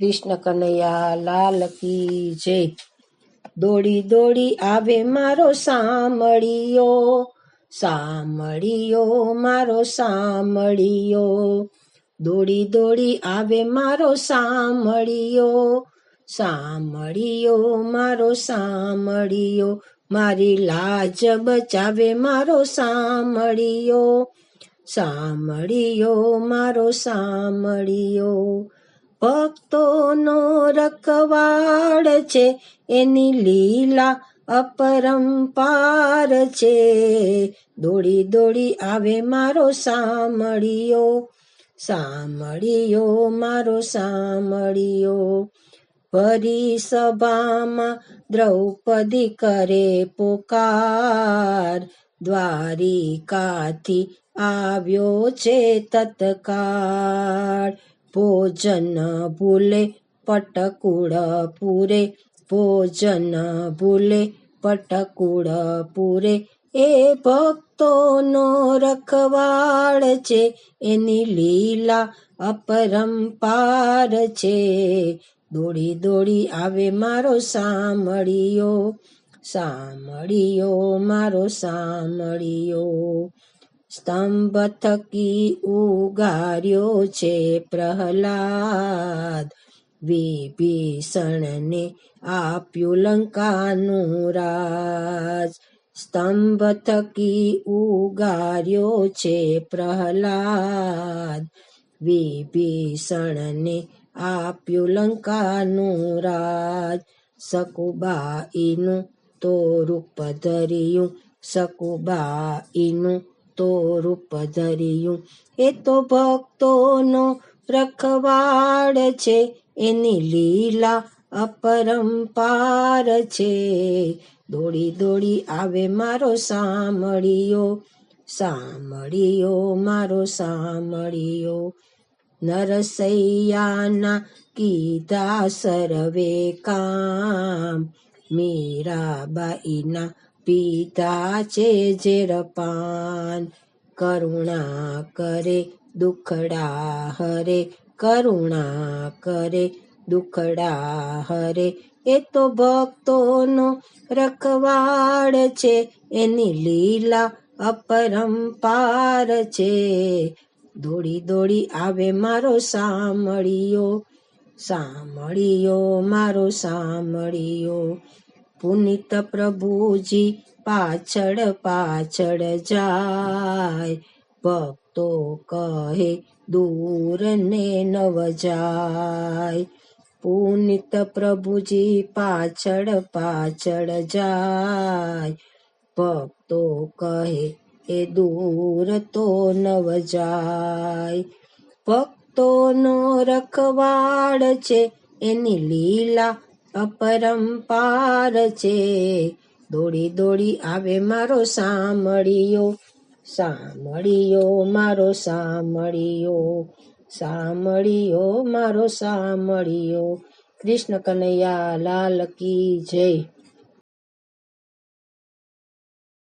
કૃષ્ણ કનૈયા, લાલ કી જય. દોડી દોડી આવે મારો સામળિયો સામળિયો મારો સામળિયો દોડી દોડી આવે મારો સામળિયો સામળિયો મારો સામળિયો મારી લાજ બચાવે મારો સામળિયો સામળિયો મારો સામળિયો ભક્તોનો રખવાડ છે, એની લીલા અપરંપાર છે. દોડી દોડી આવે મારો સામળિયો સામળિયો મારો સામળિયો ભરી સભામાં દ્રૌપદી કરે પોકાર, દ્વારિકાથી આવ્યો છે તત્કાળ. ભોજન ભૂલે, પટકુળ પૂરે, ભોજન ભૂલે, પટકુળ પૂરે. એ ભક્તોનો રખવાડ છે, એની લીલા અપરંપાર છે. દોડી દોડી આવે મારો સામળિયો સામળિયો મારો સામળિયો સ્તંભ થકી ઉગાર્યો છે પ્રહલાદ વિભીષણને આપ્યું લંકાનું રાજ સ્તંભ થકી ઉગાર્યો છે પ્રહલાદ વિભીષણને આપ્યું લંકાનું રાજ સકુબાઈનું તો રૂપ ધર્યું સકુબાઈનું તો રૂપ ધર્યું. એ તો ભક્તોનો રખવાડ છે. એની લીલા અપરંપાર છે. દોડી દોડી આવે મારો સામળિયો સામળિયો મારો સામળિયો નરસૈયાના કીધા સરવે કામ. મીરાબાઈના પીતા છે ઝેરપાન, કરુણા કરે, દુખડા હરે, કરુણા કરે, દુખડા હરે, એ તો ભક્તોનો રખવાડ છે, એની લીલા અપરંપાર છે. દોડી દોડી આવે મારો સામળિયો સામળિયો મારો સામળિયો પુનિત પ્રભુજી પાછળ પાછળ જાય. ભક્તો કહે દૂર ને નવ જાય પુનિત પ્રભુજી પાછળ પાછળ જાય. ભક્તો કહે, એ દૂર તો નવ જાય ભક્તોનો રખવાડ છે, એની લીલા અપરંપાર છે. દોડી દોડી આવે મારો સામળિયો સામળિયો મારો સામળિયો સામળિયો મારો સામળિયો કૃષ્ણ કનૈયા લાલ કી જય.